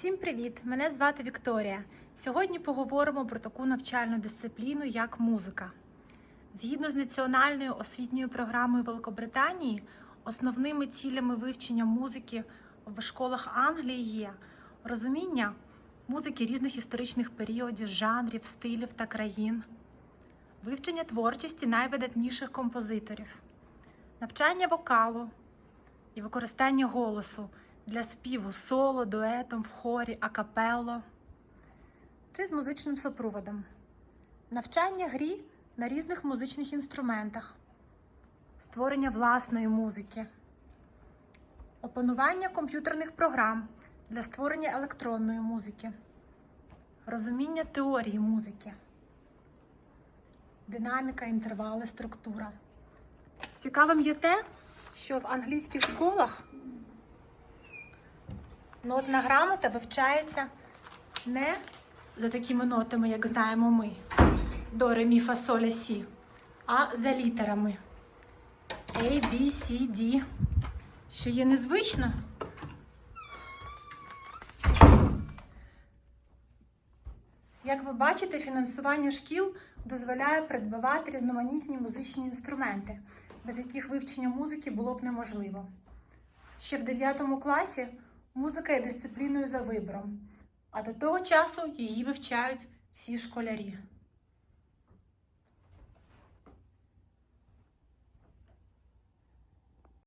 Всім привіт! Мене звати Вікторія. Сьогодні поговоримо про таку навчальну дисципліну, як музика. Згідно з національною освітньою програмою Великобританії, основними цілями вивчення музики в школах Англії є розуміння музики різних історичних періодів, жанрів, стилів та країн, вивчення творчості найвидатніших композиторів, навчання вокалу і використання голосу для співу соло, дуетом, в хорі, акапелло. Чи з музичним супроводом, навчання грі на різних музичних інструментах, створення власної музики, опанування комп'ютерних програм для створення електронної музики, розуміння теорії музики, динаміка, інтервали, структура. Цікавим є те, що в англійських школах Нотна грамота вивчається не за такими нотами, як знаємо ми, до, ре, мі, фа, соль, ля, сі, а за літерами A, B, C, D. Що є незвично. Як ви бачите, фінансування шкіл дозволяє придбавати різноманітні музичні інструменти, без яких вивчення музики було б неможливо. Ще в 9 класі музика є дисципліною за вибором, а до того часу її вивчають всі школярі.